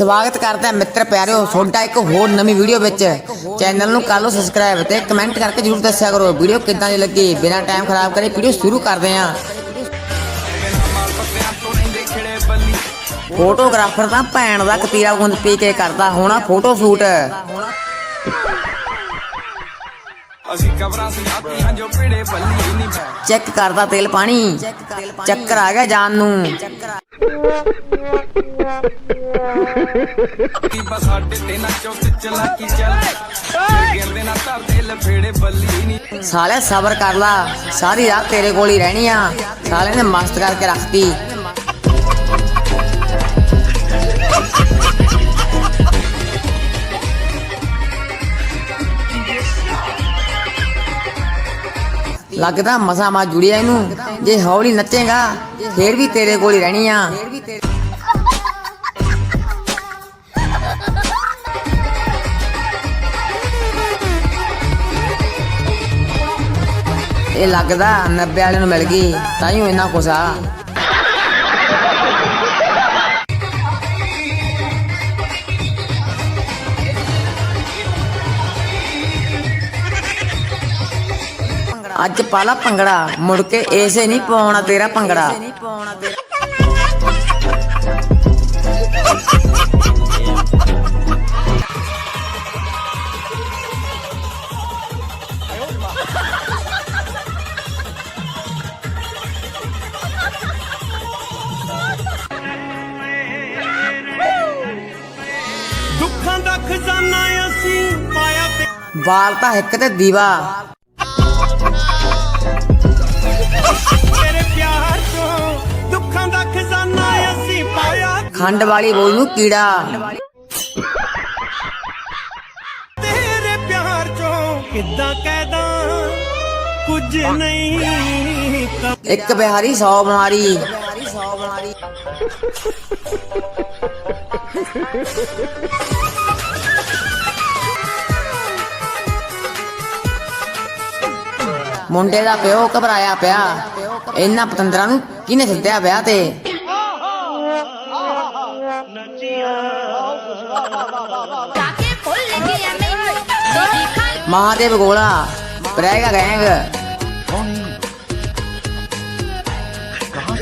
ਸਵਾਗਤ ਕਰਦੇ ਹਾਂ ਮਿੱਤਰ ਪਿਆਰਿਓ ਤੁਹਾਡਾ ਇੱਕ ਹੋਰ ਨਵੀਂ ਵੀਡੀਓ ਵਿੱਚ। ਚੈਨਲ ਨੂੰ ਕਰ ਲਓ ਸਬਸਕ੍ਰਾਈਬ ਤੇ ਕਮੈਂਟ ਕਰਕੇ ਜਰੂਰ ਦੱਸਿਆ ਕਰੋ ਵੀਡੀਓ ਕਿੱਦਾਂ ਦੀ ਲੱਗੀ। ਬਿਨਾਂ ਟਾਈਮ ਖਰਾਬ ਕਰੇ ਵੀਡੀਓ ਸ਼ੁਰੂ ਕਰਦੇ ਹਾਂ। ਫੋਟੋਗ੍ਰਾਫਰ ਤਾਂ ਭੈਣ ਦਾ ਕਤੀਰਾ ਗੁੰਦ ਪੀ ਕੇ ਕਰਦਾ ਹੋਣਾ ਫੋਟੋ ਸ਼ੂਟ ਅਸੀਂ ਕਬਰਾਂ ਸਜਾਤੀਆਂ ਜੋ ਪੀੜੇ ਬੱਲੀ ਨਹੀਂ ਚੈੱਕ ਕਰਦਾ ਤੇਲ ਪਾਣੀ। ਚੱਕਰ ਆ ਗਿਆ ਜਾਨ ਨੂੰ। ਕੀ ਬਸ ਸਾਡੇ ਤੇ ਨਾ ਚੁੱਕ ਚਲਾਕੀ ਚੱਲ? ਗਿਰਦੇ ਨਾ ਧਰਦੇ ਲਫੇੜੇ ਬੱਲੀ ਨਹੀਂ ਸਾਲੇ ਸਬਰ ਕਰ ਲਾ। ਸਾਰੀ ਰਾਤ ਤੇਰੇ ਕੋਲ ਹੀ ਰਹਿਣੀ ਆ। ਸਾਲੇ ਨੇ ਮਸਤ ਕਰਕੇ ਰੱਖਤੀ। ਲੱਗਦਾ ਮਸਾ ਮਾ ਜੁੜਿਆ ਇਹਨੂੰ। ਜੇ ਹੌਲੀ ਨੱਚੇਗਾ, ਫੇਰ ਵੀ ਤੇਰੇ ਕੋਲ ਹੀ ਰਹਿਣੀ ਆ। ਇਹ ਲੱਗਦਾ 90 ਵਾਲੇ ਨੂੰ ਮਿਲ ਗਈ, ਤਾਂ ਹੀ ਉਹ ਇੰਨਾ ਅੱਜ ਪਾਲਾ ਭੰਗੜਾ ਮੁੜ ਕੇ ਐਸੇ ਨਹੀਂ ਪਾਉਣਾ ਤੇਰਾ ਭੰਗੜਾ। ਦੁੱਖਾਂ ਦਾ ਖਜ਼ਾਨਾ ਅਸੀਂ ਪਾਇਆ ਤੇ ਵਾਲ ਤਾਂ ਇੱਕ ਤੇ ਦੀਵਾ। ਖੰਡ ਵਾਲੀ ਬੋਲ ਨੂੰ ਕੀੜਾ। ਤੇਰੇ ਪਿਆਰ ਚੋਂ ਕਿੱਦਾਂ ਕਹਿਦਾ ਕੁਝ ਨਹੀਂ ਇੱਕ ਬਿਹਾਰੀ 100 ਬਿਮਾਰੀ। ਮੁੰਡੇ ਦਾ ਪਿਓ ਘਬਰਾਇਆ ਪਿਆ। ਇਹਨਾਂ ਪਤੰਦਰਾਂ ਨੂੰ ਕਿਹਨੇ ਸੱਦਿਆ ਵਿਆਹ ਤੇ? महादेव गोड़ा प्रेगा गैंग। कहाँ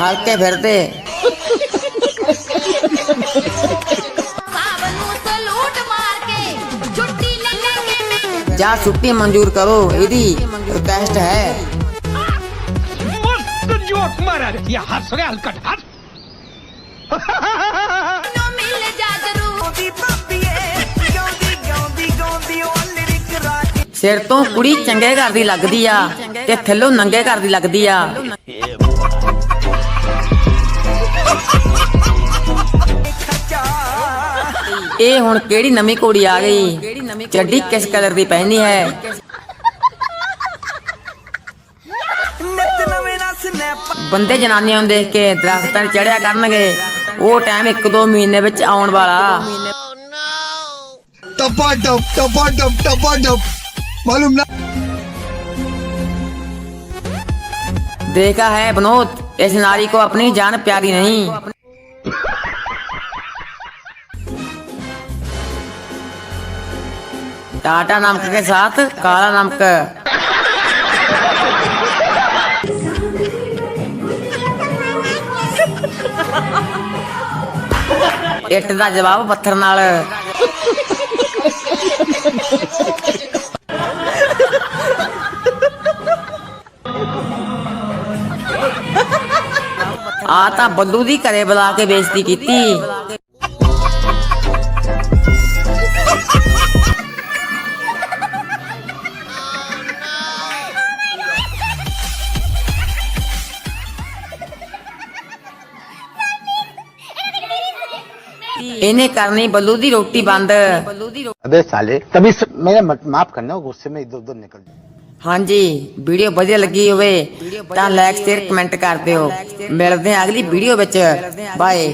हलते फिरते। जा छुट्टी मंजूर करो यदि रिक्वेस्ट है। ਦਾ ਸੰਦੂਰ ਹਲਕੇ ਫਿਰਦੇ ਸਾਬ ਨੂੰ ਸਲੂਟ ਮਾਰ ਕੇ ਛੁੱਟੀ ਲੈ ਲੈ ਕੇ ਮੈਂ ਜਾਂ ਛੁੱਟੀ ਮਨਜ਼ੂਰ ਕਰੋ ਇਹਦੀ ਰਿਕਵੈਸਟ ਹੈ मस्त जोक मारा रे या हंस रे हलकट हंस ਨੂੰ ਮਿਲ ਜਾ ਜਰੂਰ ਸਿਰ ਤੋਂ ਕੁੜੀ ਚੰਗੇ ਘਰ ਦੀ ਲੱਗਦੀ ਆ ਤੇ ਥੱਲੋਂ ਨੰਗੇ ਘਰ ਦੀ ਲੱਗਦੀ ਆ ਇਹ ਹੁਣ ਕਿਹੜੀ ਨਵੀਂ ਕੁੜੀ ਆ ਗਈ ਚੱਡੀ ਕਿਸ ਕਲਰ ਦੀ ਪਹਿਨੀ ਹੈ ਬੰਦੇ ਜਨਾਨੀਆਂ ਨੂੰ ਦੇਖ ਕੇ ਦਰਖਤਾਂ 'ਤੇ ਚੜਿਆ ਕਰਨਗੇ ਉਹ ਟਾਈਮ ਇੱਕ ਦੋ ਮਹੀਨੇ ਵਿੱਚ ਆਉਣ ਵਾਲਾ टपा टप टपा टप टपा टप मालूम ना देखा है विनोद इस नारी को अपनी जान प्यारी नहीं टाटा नमक के साथ काला नमक ਇੱਟ ਦਾ ਜਵਾਬ ਪੱਥਰ ਨਾਲ। ਆ ਤਾਂ ਬੱਲੂ ਦੀ ਘਰੇ ਬੁਲਾ ਕੇ ਬੇਇੱਜ਼ਤੀ ਕੀਤੀ। ਇਹਨੇ ਕਰਨੀ ਬੱਲੂ ਦੀ ਰੋਟੀ ਬੰਦ। ਅਬੇ ਸਾਲੇ ਤਬੀ ਮੇਰੇ ਮਾਫ ਕਰਨਾ ਗੁੱਸੇ ਮੇ ਇਧਰ ਉਧਰ ਨਿਕਲ ਹਾਂਜੀ ਵੀਡੀਓ ਵਧੀਆ ਲੱਗੀ ਹੋਵੇ ਤਾਂ ਲਾਈਕ ਸ਼ੇਅਰ ਕਮੈਂਟ ਕਰ ਦਿਓ। ਮਿਲਦੇ ਆਂ ਅਗਲੀ ਵੀਡੀਓ ਵਿੱਚ। ਬਾਏ